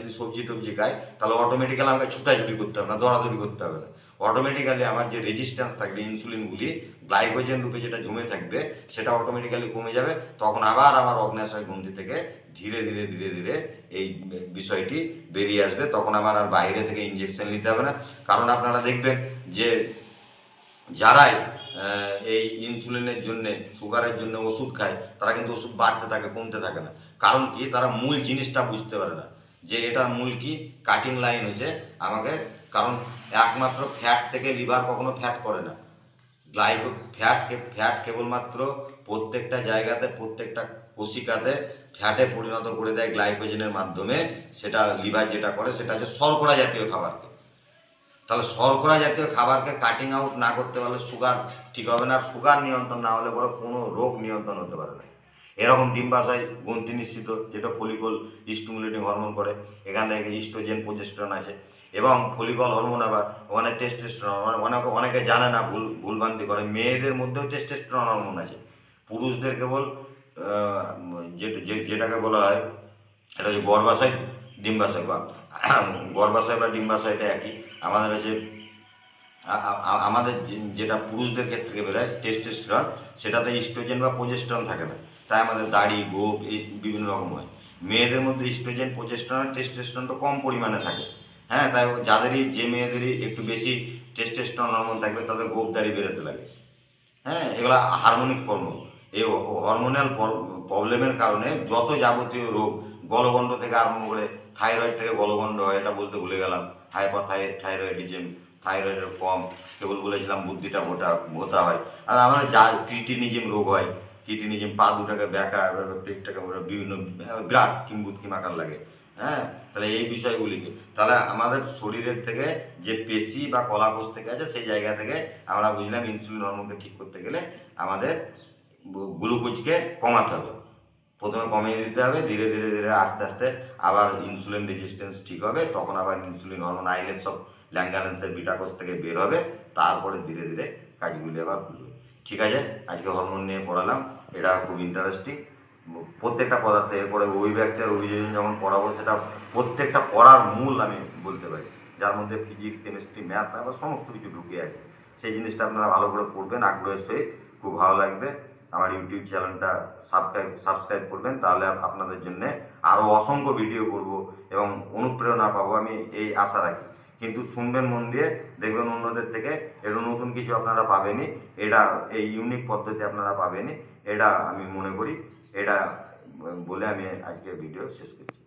যদি সবজি টবজি খাই, তাহলে অটোমেটিক্যালি আমাকে ছুটাছুটি করতে হবে না, দৌড়াদৌড়ি করতে হবে না। অটোমেটিক্যালি আমার যে রেজিস্ট্যান্স থাকবে ইনসুলিনগুলি গ্লাইকোজেন রূপে যেটা জমে থাকবে, সেটা অটোমেটিক্যালি কমে যাবে। তখন আবার আমার অগ্নাশয় গ্রন্থি থেকে ধীরে ধীরে ধীরে ধীরে এই বিষয়টি বেরিয়ে আসবে। তখন আমার আর বাইরে থেকে ইঞ্জেকশন নিতে হবে না। কারণ আপনারা দেখবেন যে যারাই এই ইনসুলিনের জন্যে সুগারের জন্য ওষুধ খায়, তারা কিন্তু ওষুধ বাড়তে থাকে, কমতে থাকে না। কারণ কি? তারা মূল জিনিসটা বুঝতে পারে না। যে এটার মূল কি? কাটিং লাইন হয়েছে আমাকে, কারণ একমাত্র ফ্যাট থেকে লিভার কখনো ফ্যাট করে না। গ্লাইকো ফ্যাট ফ্যাট কেবলমাত্র প্রত্যেকটা জায়গাতে, প্রত্যেকটা কোশিকাতে ফ্যাটে পরিণত করে দেয় গ্লাইকোজেনের মাধ্যমে। সেটা লিভার যেটা করে, সেটা হচ্ছে শর্করা জাতীয় খাবারকে। তাহলে শর্করা জাতীয় খাবারকে কাটিং আউট না করতে পারলে সুগার ঠিক হবে না, আর সুগার নিয়ন্ত্রণ না হলে পরে কোনো রোগ নিয়ন্ত্রণ হতে পারে না। এরকম ডিম্বাশয় গ্রন্থি নিশ্চিত, যেটা ফলিকল স্টিমুলেটিং হরমোন করে, এখান থেকে ইস্ট্রোজেন প্রজেস্ট্রন আছে এবং ফলিকল হরমোন আবার ওখানে টেস্টেস্ট্রন অনেকে অনেকে জানে না, ভুল ভুলভ্রান্তি করে। মেয়েদের মধ্যেও টেস্টেস্ট্রন হরমোন আছে পুরুষদের কেবল যেটাকে বলা হয়, এটা হচ্ছে গর্ভাশয় ডিম্বাশয় বা গর্ভাশয় বা ডিম্বাশয়টা একই। আমাদের হচ্ছে আমাদের যেটা পুরুষদের ক্ষেত্রে বেরোয় টেস্টেস্টরন সেটাতে ইস্ট্রোজেন বা প্রজেস্ট্রন থাকে না। তাই আমাদের দাড়ি, গোপ, এই বিভিন্ন রকম হয়। মেয়েদের মধ্যে ইস্ট্রোজেন প্রজেস্ট্রন টেস্টেস্টরন তো কম পরিমাণে থাকে। হ্যাঁ তাই যাদেরই, যে মেয়েদেরই একটু বেশি টেস্টেস্টরন হরমোন থাকবে, তাদের গোপ, দাড়ি বেরোতে লাগে। হ্যাঁ এগুলো হারমোনিক হরমোন এই হরমোনাল প্রবলেমের কারণে যত যাবতীয় রোগ গলগণ্ড থেকে আরম্ভ করে থাইরয়েড থেকে গলগণ্ড হয়, এটা বলতে ভুলে গেলাম। হাইপার থাইরয়েডিজম থাইরয়েডের কম কেবল বলেছিলাম বুদ্ধিটা ভোটা ভোতা হয়। আর আমাদের যা ক্রিটিনিজম রোগ হয় ক্রিটিনিজম পা দুটাকে ব্যাকা পেটটাকে বিভিন্ন বিরাট কিম্বুত কিমাকার লাগে হ্যাঁ? তাহলে এই বিষয়গুলিকে, তাহলে আমাদের শরীরের থেকে যে পেশি বা কলাকোষ থেকে আছে, সেই জায়গা থেকে আমরা বুঝলাম ইনসুলিন হরমোনকে ঠিক করতে গেলে আমাদের গ্লুকোজকে কমাতে হবে। প্রথমে কমিয়ে দিতে হবে, ধীরে ধীরে ধীরে আস্তে আস্তে আবার ইনসুলিন রেজিস্ট্যান্স ঠিক হবে, তখন আবার ইনসুলিন হরমোন আইলেট সব ল্যাঙ্গালেন্সের বিটাকোষ থেকে বের হবে, তারপরে ধীরে ধীরে কাজগুলি আবার খুলবে ঠিক আছে? আজকে হরমোন নিয়ে পড়ালাম, এটা খুব ইন্টারেস্টিং প্রত্যেকটা পদার্থ, এরপরে ওই ব্যক্তি আর অভিযোজন যখন পড়াবো সেটা প্রত্যেকটা পড়ার মূল আমি বলতে পারি। যার মধ্যে ফিজিক্স কেমিস্ট্রি ম্যাথ আবার সমস্ত কিছু ঢুকে আছে। সেই জিনিসটা আপনারা ভালো করে পড়বেন, আগ্রহের সহিত। খুব ভালো লাগবে। আমার ইউটিউব চ্যানেলটা সাবস্ক্রাইব সাবস্ক্রাইব করবেন, তাহলে আপনাদের জন্য আরও অসংখ্য ভিডিও করব এবং অনুপ্রেরণা পাবো। আমি এই আশা রাখি। কিন্তু শুনবেন মন দিয়ে দেখবেন অন্যদের থেকে এটা নতুন কিছু আপনারা পাবেনি এটা এই ইউনিক পদ্ধতি আপনারা পাবেনি এটা আমি মনে করি। এটা বলে আমি আজকে ভিডিও শেষ করছি।